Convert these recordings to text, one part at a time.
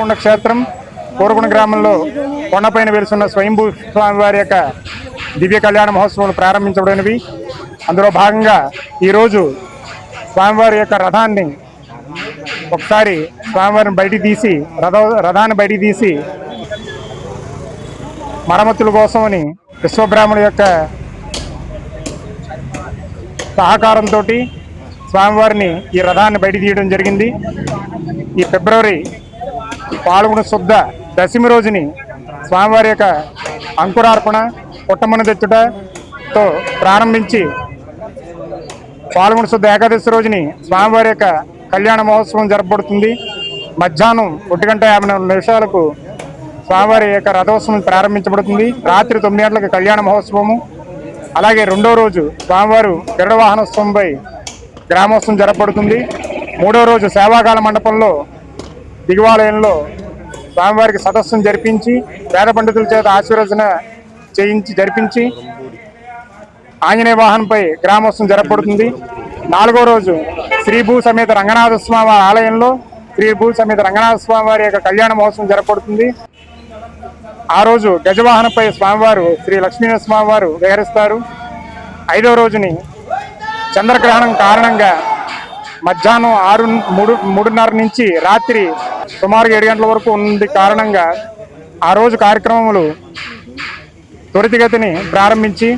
కోరకొండ క్షేత్రం కోరకొండ గ్రామంలో కొండపైన వెలుసున్న స్వయంభూ స్వామివారి యొక్క దివ్య కళ్యాణ మహోత్సవం ప్రారంభించబడినవి. అందులో భాగంగా ఈరోజు స్వామివారి యొక్క రథాన్ని ఒకసారి స్వామివారిని బయటికి తీసి రథ రథాన్ని బయటికి తీసి మరమ్మతుల కోసమని విశ్వబ్రాహ్మణు యొక్క సహకారంతో స్వామివారిని ఈ రథాన్ని బయట తీయడం జరిగింది. ఈ ఫిబ్రవరి పాల్గొన శుద్ధ దశమి రోజుని స్వామివారి యొక్క అంకురార్పణ పుట్టమని తెచ్చుటతో ప్రారంభించి పాల్గొన శుద్ధ ఏకాదశి రోజుని స్వామివారి యొక్క కళ్యాణ మహోత్సవం జరపబడుతుంది. మధ్యాహ్నం ఒంటి గంట యాభై నాలుగు నిమిషాలకు స్వామివారి యొక్క రథోత్సవం ప్రారంభించబడుతుంది. రాత్రి తొమ్మిది గంటలకు కళ్యాణ మహోత్సవము. అలాగే రెండో రోజు స్వామివారు గరుడ వాహనోత్సవంపై గ్రామోత్సవం జరపబడుతుంది. మూడో రోజు సేవాకాల మండపంలో దిగువాలయంలో స్వామివారికి సదస్సును జరిపించి వేద పండితుల చేత ఆశీర్వచన చేయించి జరిపించి ఆంజనేయ వాహనంపై గ్రామోత్సవం జరపబడుతుంది. నాలుగో రోజు శ్రీభూ సమేత రంగనాథ స్వామి ఆలయంలో శ్రీభూ సమేత రంగనాథ స్వామి వారి యొక్క కళ్యాణ మహోత్సవం జరపబడుతుంది. ఆ రోజు గజవాహనంపై స్వామివారు శ్రీ లక్ష్మీనరస్వామి వారు విహరిస్తారు. ఐదో రోజుని చంద్రగ్రహణం కారణంగా మధ్యాహ్నం ఆరు మూడు మూడున్నర నుంచి రాత్రి సుమారు ఏడు గంటల వరకు ఉంది కారణంగా ఆ రోజు కార్యక్రమములు త్వరితగతిని ప్రారంభించి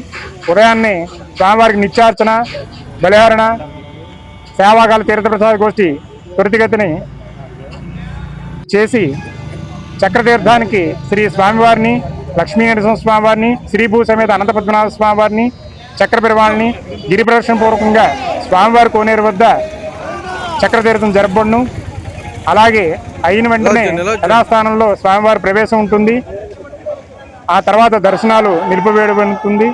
ఉదయాన్నే స్వామివారికి నిత్యార్చన బలిహరణ సేవాగాల తీర్థప్రసాద గోష్ఠి త్వరితగతిని చేసి చక్రతీర్థానికి శ్రీ స్వామివారిని లక్ష్మీ నరసింహ స్వామివారిని శ్రీభూ సమేత అనంత పద్మనాభ స్వామివారిని చక్ర గిరి ప్రదర్శన పూర్వకంగా స్వామివారి కోనేరు వద్ద చక్రతీర్థం జరపబడును. అలాగే అయిన వెంటనే యథాస్థానంలో స్వామివారి ప్రవేశం ఉంటుంది. ఆ తర్వాత దర్శనాలు నిలిపివేయబడుతుంది.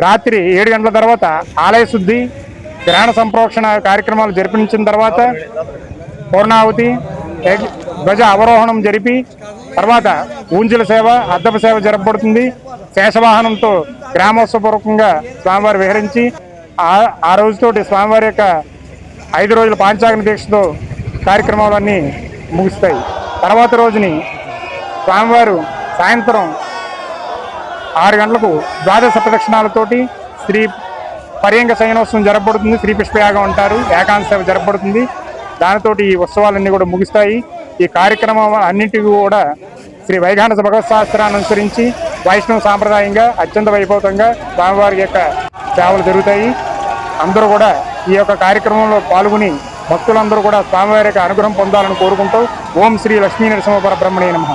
రాత్రి ఏడు గంటల తర్వాత ఆలయ శుద్ధి గ్రహణ సంప్రోక్షణ కార్యక్రమాలు జరిపించిన తర్వాత పూర్ణాహుతి యజ్ఞ- ధ్వజ అవరోహణం జరిపి తర్వాత ఊంజల సేవ అద్దప సేవ జరపబడుతుంది. శేషవాహనంతో గ్రామోత్సవపూర్వకంగా స్వామివారి విహరించి ఆ ఆ రోజుతోటి స్వామివారి యొక్క ఐదు రోజుల పాంచాగ్న దీక్షతో కార్యక్రమాలన్నీ ముగుస్తాయి. తర్వాత రోజుని స్వామివారు సాయంత్రం ఆరు గంటలకు ద్వాదశ ప్రదక్షిణాలతోటి శ్రీ పర్యంగ శయనోత్సవం జరపబడుతుంది. శ్రీ పుష్పయాగం అంటారు. ఏకాంత సేవ జరపబడుతుంది. దానితోటి ఈ ఉత్సవాలన్నీ కూడా ముగుస్తాయి. ఈ కార్యక్రమం అన్నింటికి కూడా శ్రీ వైఘానస భగవత్ శాస్త్రాన్ని అనుసరించి వైష్ణవ సాంప్రదాయంగా అత్యంత వైభవతంగా స్వామివారి యొక్క సేవలు జరుగుతాయి. అందరూ కూడా ఈ యొక్క కార్యక్రమంలో పాల్గొని భక్తులందరూ కూడా స్వామివారి యొక్క అనుగ్రహం పొందాలని కోరుకుంటూ ఓం శ్రీ లక్ష్మీ నరసింహ పరబ్రహ్మణే నమః.